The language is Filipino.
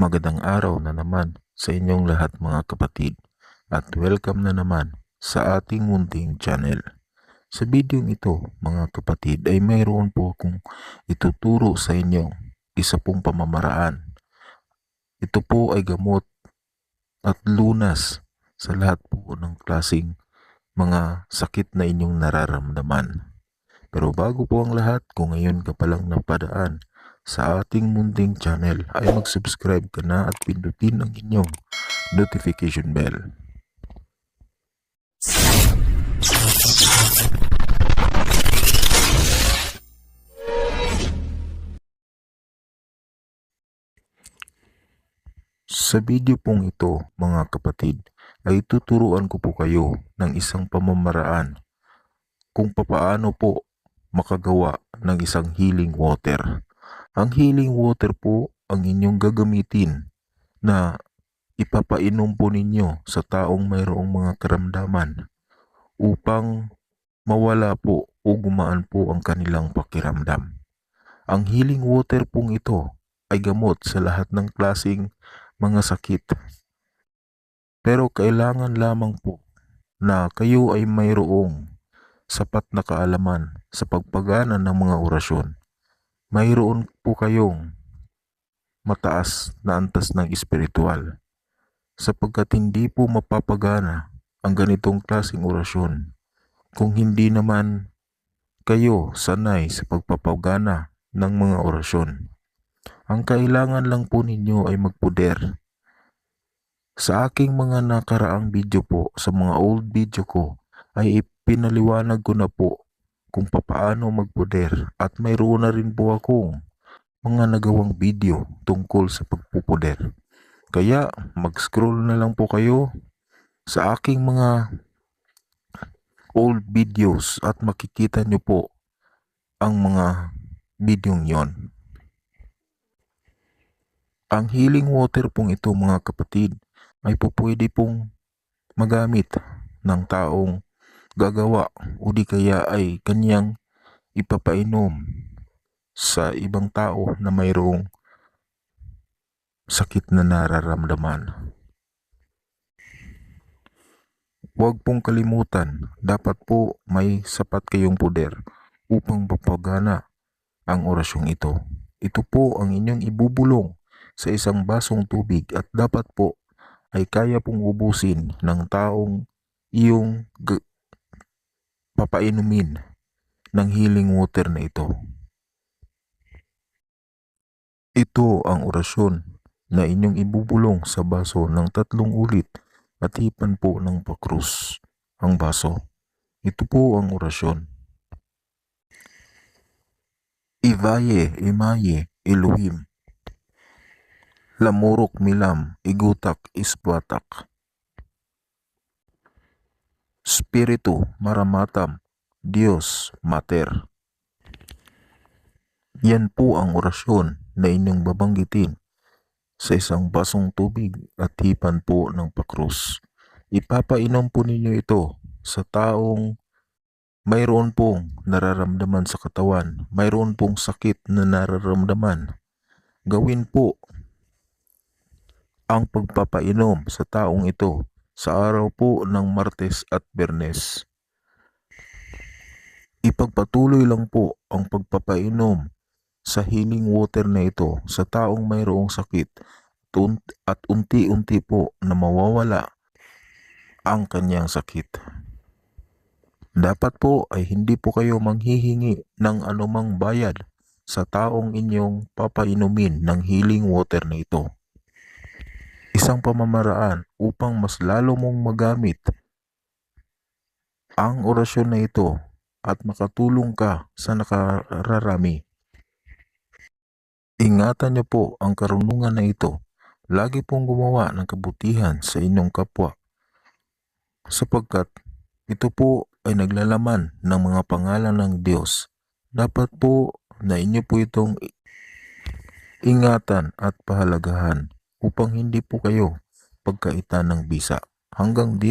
Magandang araw na naman sa inyong lahat mga kapatid at welcome na naman sa ating munting channel. Sa video ito mga kapatid ay mayroon po akong ituturo sa inyo isa pong pamamaraan. Ito po ay gamot at lunas sa lahat po ng klasing mga sakit na inyong nararamdaman. Pero bago po ang lahat, kung ngayon ka palang napadaan sa ating munting channel ay mag-subscribe ka na at pindutin ang inyong notification bell. Sa video pong ito, mga kapatid, ay tuturuan ko po kayo ng isang pamamaraan kung papaano po makagawa ng isang healing water. Ang healing water po ang inyong gagamitin na ipapainom po ninyo sa taong mayroong mga karamdaman upang mawala po o gumaan po ang kanilang pakiramdam. Ang healing water pong ito ay gamot sa lahat ng klasing mga sakit. Pero kailangan lamang po na kayo ay mayroong sapat na kaalaman sa pagpagana ng mga orasyon. Mayroon po kayong mataas na antas ng espiritual sapagkat hindi po mapapagana ang ganitong klaseng orasyon kung hindi naman kayo sanay sa pagpapagana ng mga orasyon. Ang kailangan lang po ninyo ay magpuder. Sa aking mga nakaraang video po, sa mga old video ko, ay ipinaliwanag ko na po kung papaano magpuder at mayroon na rin po akong mga nagawang video tungkol sa pagpupuder. Kaya mag-scroll na lang po kayo sa aking mga old videos at makikita nyo po ang mga videong yon. Ang healing water pong ito mga kapatid ay po pwede pong magamit ng taong gagawa o di kaya ay kanyang ipapainom sa ibang tao na mayroong sakit na nararamdaman. Huwag pong kalimutan, dapat po may sapat kayong poder upang mapagana ang orasyong ito. Ito po ang inyong ibubulong sa isang basong tubig at dapat po ay kaya pong ubusin ng taong iyong papainumin ng healing water na ito. Ito ang orasyon na inyong ibubulong sa baso ng tatlong ulit at hipan po ng pakrus ang baso. Ito po ang orasyon. Ivaye, Imaye, Elohim. Lamurok milam, igutak, isbatak. Spiritu, maramatam, Diyos, mater. Yan po ang orasyon na inyong babanggitin sa isang basong tubig at hipan po ng pakrus. Ipapainom po ninyo ito sa taong mayroon pong nararamdaman sa katawan, mayroon pong sakit na nararamdaman. Gawin po ang pagpapainom sa taong ito sa araw po ng Martes at Bernes. Ipagpatuloy lang po ang pagpapainom sa healing water na ito sa taong mayroong sakit at unti-unti po na mawawala ang kanyang sakit. Dapat po ay hindi po kayo manghihingi ng anumang bayad sa taong inyong papainumin ng healing water na ito. Isang pamamaraan upang mas lalo mong magamit ang orasyon na ito at makatulong ka sa nakararami. Ingatan niyo po ang karunungan na ito. Lagi pong gumawa ng kabutihan sa inyong kapwa sapagkat ito po ay naglalaman ng mga pangalan ng Diyos. Dapat po na inyo po itong ingatan at pahalagahan upang hindi po kayo pagkaitan ng bisa. Hanggang dito